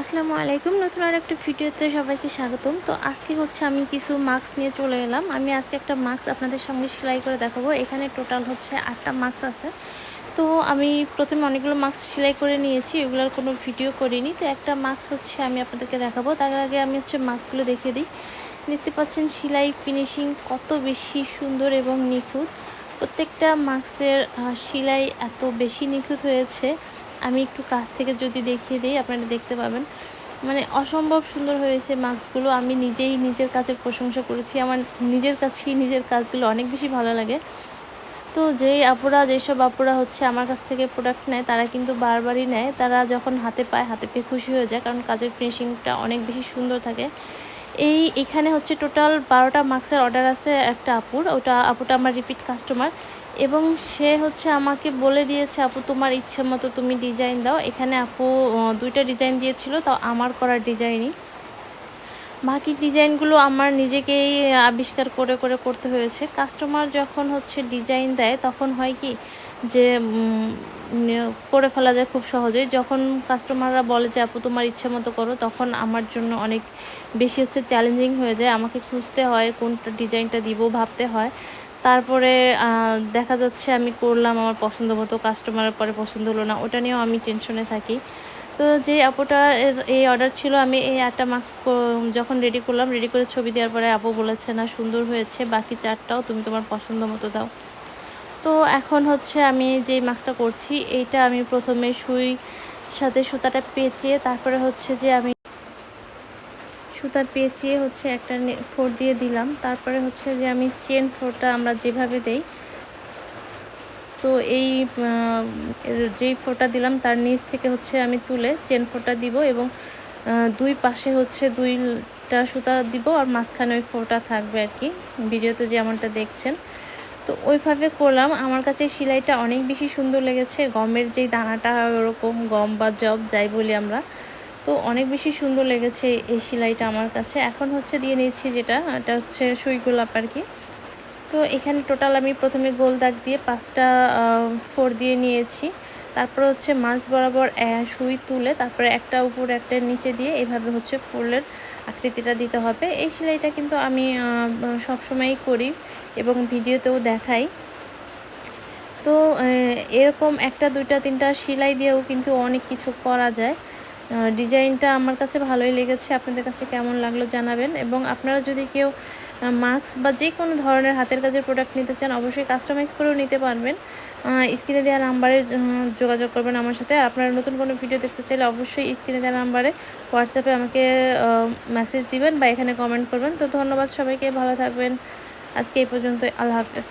আসসালামু আলাইকুম। নতুন আর একটা ভিডিওতে সবাইকে স্বাগতম। তো আজকে হচ্ছে আমি কিছু মাস্ক নিয়ে চলে এলাম। আমি আজকে একটা মাস্ক আপনাদের সঙ্গে সেলাই করে দেখাবো। এখানে টোটাল হচ্ছে আটটা মাস্ক আছে। তো আমি প্রথমে অনেকগুলো মাস্ক সেলাই করে নিয়েছি। এগুলোর কোনো ভিডিও করিনি। তো একটা মাস্ক হচ্ছে আমি আপনাদেরকে দেখাবো। তার আগে আমি হচ্ছে মাস্কগুলো দেখিয়ে দিই। দেখতে পাচ্ছেন সেলাই ফিনিশিং কত বেশি সুন্দর এবং নিখুঁত। প্রত্যেকটা মাস্কের সেলাই এত বেশি নিখুঁত হয়েছে। আমি একটু কাছ থেকে যদি দেখিয়ে দিই, আপনারা দেখতে পাবেন। মানে অসম্ভব সুন্দর হয়েছে মাস্কগুলো। আমি নিজেই নিজের কাজের প্রশংসা করেছি। আমার নিজের কাছেই নিজের কাজগুলো অনেক বেশি ভালো লাগে। তো যেই আপুরা, যেসব আপুরা হচ্ছে আমার কাছ থেকে প্রোডাক্ট নেয়, তারা কিন্তু বারবারই নেয়। তারা যখন হাতে পায়, হাতে পেয়ে খুশি হয়ে যায়। কারণ কাজের ফিনিশিংটা অনেক বেশি সুন্দর থাকে। এই এখানে হচ্ছে টোটাল বারোটা মাস্কের অর্ডার আছে একটা আপুর, ওটা আপুটা আমার রিপিট কাস্টমার এবং সে হচ্ছে আমাকে বলে দিয়েছে, আপু, তোমার ইচ্ছে মতো তুমি ডিজাইন দাও। এখানে আপু দুইটা ডিজাইন দিয়েছিল তাও আমার করার ডিজাইনই বাকি ডিজাইনগুলো আমার নিজেকেই আবিষ্কার করে করে করতে হয়েছে। কাস্টমার যখন হচ্ছে ডিজাইন দেয়, তখন হয় কি যে করে ফেলা যায় খুব সহজেই। যখন কাস্টমাররা বলে যে, আপু, তোমার ইচ্ছে মতো করো, তখন আমার জন্য অনেক বেশি হচ্ছে চ্যালেঞ্জিং হয়ে যায়। আমাকে খুঁজতে হয়, কোনটা ডিজাইনটা দিব, ভাবতে হয়। তারপরে দেখা যাচ্ছে আমি করলাম আমার পছন্দ মতো কাস্টমারের পরে পছন্দ হলো না, ওটা নিয়েও আমি টেনশনে থাকি। তো যে আপুটা এই অর্ডার ছিল, আমি এই আটটা মাস্ক যখন রেডি করলাম রেডি করে ছবি দেওয়ার পরে আপু বলেছে, না, সুন্দর হয়েছে, বাকি চারটাও তুমি তোমার পছন্দ মতো দাও। তো এখন হচ্ছে আমি যেই মাস্কটা করছি এইটা আমি প্রথমে সুই সাথে সুতাটা পেঁচিয়ে তারপরে হচ্ছে যে আমি সুতা পেঁচিয়ে হচ্ছে একটা ফোর দিয়ে দিলাম। তারপরে হচ্ছে যে আমি চেন ফোরটা আমরা যেভাবে দেই, তো এই যেই ফোটা দিলাম তার নিচ থেকে হচ্ছে আমি তুলে চেন ফোটা দিব এবং দুই পাশে হচ্ছে দুইটা সুতা দিব আর মাঝখানে ওই ফোরটা থাকবে আর কি। ভিডিওতে যেমনটা দেখছেন তো ওইভাবে করলাম। আমার কাছে সেলাইটা অনেক বেশি সুন্দর লেগেছে। গমের যেই দানাটা, ওরকম গম বা জব যাই বলি আমরা, তো অনেক বেশি সুন্দর লেগেছে এই সেলাইটা আমার কাছে। এখন হচ্ছে দিয়ে নিচ্ছি যেটা, এটা হচ্ছে সুই গোলাপ আর কি। তো এখানে টোটাল আমি প্রথমে গোল দাগ দিয়ে পাঁচটা ফোর দিয়ে নিয়েছি। তারপর হচ্ছে মাছ বরাবর সুই তুলে তারপরে একটা উপর একটা নিচে দিয়ে এভাবে হচ্ছে ফুলের আকৃতিটা দিতে হবে। এই সেলাইটা কিন্তু আমি সবসময়ই করি এবং ভিডিওতেও দেখাই। তো এরকম একটা, দুইটা, তিনটা সেলাই দিয়েও কিন্তু অনেক কিছু করা যায়। ডিজাইনটা আমার কাছে ভালোই লেগেছে। আপনাদের কাছে কেমন লাগল জানাবেন এবং আপনারা যদি কেউ মাস্ক বা যে কোনো ধরনের হাতের কাজের প্রোডাক্ট নিতে চান, অবশ্যই কাস্টমাইজ করেও নিতে পারবেন। স্ক্রিনে দেওয়া নাম্বারে যোগাযোগ করবেন আমার সাথে। আপনারা নতুন কোনো ভিডিও দেখতে চাইলে অবশ্যই স্ক্রিনে দেওয়া নাম্বারে হোয়াটসঅ্যাপে আমাকে মেসেজ দিবেন বা এখানে কমেন্ট করবেন। তো ধন্যবাদ সবাইকে, ভালো থাকবেন। আজকে এই পর্যন্ত আল্লাহ হাফেজ।